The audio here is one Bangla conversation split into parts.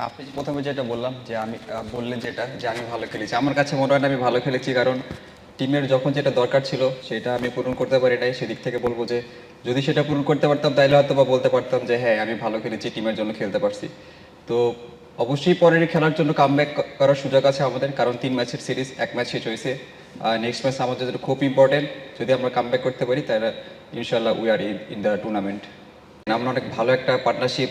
আপনি প্রথমে যেটা বললাম যে আমি বললেন যেটা, যে আমি ভালো খেলেছি। আমার কাছে মনে হয় না আমি ভালো খেলেছি, কারণ টিমের যখন যেটা দরকার ছিল, সেটা আমি পূরণ করতে পারি নাই। সেদিক থেকে বলব যে, যদি সেটা পূরণ করতে পারতাম তাহলে হয়তো বা বলতে পারতাম যে হ্যাঁ আমি ভালো খেলেছি, টিমের জন্য খেলতে পারছি। তো অবশ্যই পরের খেলার জন্য কামব্যাক করার সুযোগ আছে আমাদের, কারণ তিন ম্যাচের সিরিজ, এক ম্যাচ শেষ হয়েছে। নেক্সট ম্যাচ আমাদের জন্য খুব ইম্পর্টেন্ট যদি আমরা কামব্যাক করতে পারি, তাহলে ইনশাল্লাহ we are in the tournament আমরা অনেক ভালো একটা পার্টনারশিপ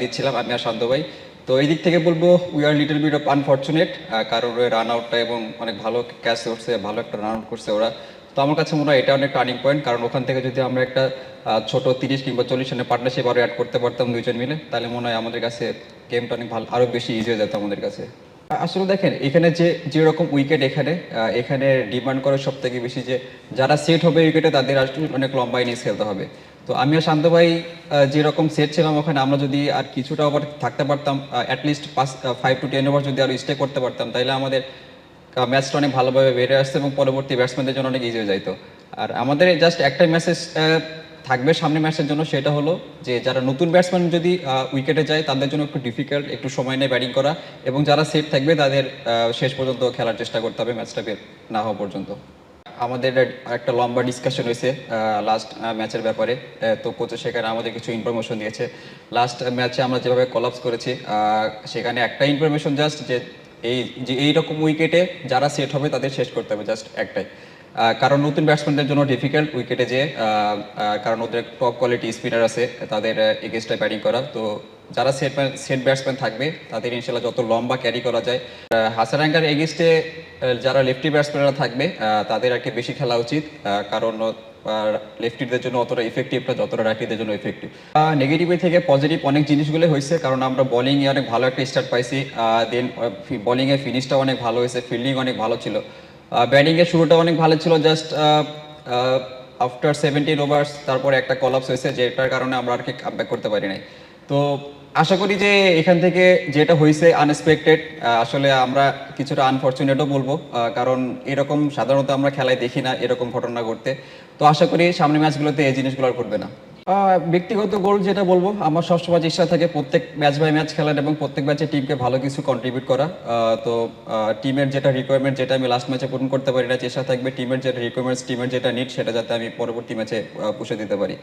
দিচ্ছিলাম, আমি আর শান্ত ভাই। তো এই দিক থেকে বলব we are little bit of unfortunate কারণ রান আউটটা এবং অনেক ভালো ক্যাচ করছে, ভালো একটা রান আউট করছে ওরা। তো আমার কাছে মনে হয় এটা অনেক টার্নিং পয়েন্ট কারণ ওখান থেকে যদি আমরা একটা ছোট তিরিশ কিংবা চল্লিশ রানের পার্টনারশিপ আরও অ্যাড করতে পারতাম দুইজন মিলে, তাহলে মনে হয় আমাদের কাছে গেমটা অনেক ভালো, আরও বেশি ইজি হয়ে যেত আমাদের কাছে। আসলে দেখেন, এখানে যে, যেরকম উইকেট এখানে এখানে ডিমান্ড করে সব থেকে বেশি যে, যারা সেট হবে উইকেটে তাদের আসলে অনেক লম্বা ইনিংস খেলতে হবে। তো আমি আর শান্ত ভাই যেরকম সেট ছিলাম ওখানে, আমরা যদি আর কিছুটা ওভার থাকতে পারতাম অ্যাটলিস্ট পাঁচ ফাইভ টু টেন ওভার যদি আরও স্টে করতে পারতাম তাহলে আমাদের ম্যাচটা অনেক ভালোভাবে বেড়ে আসতো এবং পরবর্তী ব্যাটসম্যানদের জন্য অনেক ইজি হয়ে যাইতো। আর আমাদের জাস্ট একটাই মেসেজ থাকবে সামনে ম্যাচের জন্য, সেটা হলো যে যারা নতুন ব্যাটসম্যান যদি উইকেটে যায়, তাদের জন্য একটু ডিফিকাল্ট একটু সময় নিয়ে ব্যাটিং করা এবং যারা সেট থাকবে, তাদের শেষ পর্যন্ত খেলার চেষ্টা করতে হবে ম্যাচটা বের না হওয়া পর্যন্ত। আমাদের একটা লম্বা ডিসকাশন হয়েছে লাস্ট ম্যাচের ব্যাপারে। তো কোচ সেখানে আমাদের কিছু ইনফরমেশন দিয়েছে। লাস্ট ম্যাচে আমরা যেভাবে কলাপস করেছি সেখানে একটা ইনফরমেশন জাস্ট যে এই, যে এইরকম উইকেটে যারা সেট হবে তাদের শেষ করতে হবে জাস্ট একটাই। কারণ নতুন ব্যাটসম্যানদের জন্য ডিফিকাল্ট উইকেটে যে কারণ ওদের টপ কোয়ালিটি স্পিনার আছে, তাদের এগেনস্টে ব্যাটিং করা। তো যারা সেট সেট ব্যাটসম্যান থাকবে, তাদের ইনশাল্লাহ যত লম্বা ক্যারি করা যায়। হাসারাঙ্গার এগেনস্টে যারা লেফটি ব্যাটসম্যানরা থাকবে তাদের আর কি বেশি খেলা উচিত কারণ লেফটিদের জন্য অতটা ইফেক্টিভ না, যতটা রাইটিদের জন্য ইফেক্টিভ নেগেটিভ থেকে পজিটিভ অনেক জিনিসগুলো হয়েছে, কারণ আমরা বোলিংয়ে অনেক ভালো একটা স্টার্ট পাইছি দেন বোলিংয়ের ফিনিশটা অনেক ভালো হয়েছে ফিল্ডিং অনেক ভালো ছিল। ব্যাটিংয়ের শুরুটা অনেক ভালো ছিল জাস্ট আফটার সেভেন্টিন ওভার্স তারপরে একটা কলাপস হয়েছে, যেটার কারণে আমরা আর কি কামব্যাক করতে পারি নাই। তো আশা করি যে এখান থেকে যেটা হয়েছে আনএক্সপেক্টেড আসলে আমরা কিছুটা আনফর্চুনেটও বলব কারণ এরকম সাধারণত আমরা খেলায় দেখি না এরকম ঘটনা ঘটতে। তো আশা করি সামনের ম্যাচগুলোতে এই জিনিসগুলো আর ঘটবে না। ব্যক্তিগত গোল যেটা বলব, আমার সবসময় চেষ্টা থাকে প্রত্যেক ম্যাচ বাই ম্যাচ খেলার এবং প্রত্যেক ম্যাচে টিমকে ভালো কিছু কন্ট্রিবিউট করা। তো টিমের যেটা রিকোয়ারমেন্ট যেটা আমি লাস্ট ম্যাচে পূরণ করতে পারি না, চেষ্টা থাকবে টিমের যেটা রিকোয়ারমেন্টস টিমের যেটা নিড সেটা যাতে আমি পরবর্তী ম্যাচে পুষে দিতে পারি।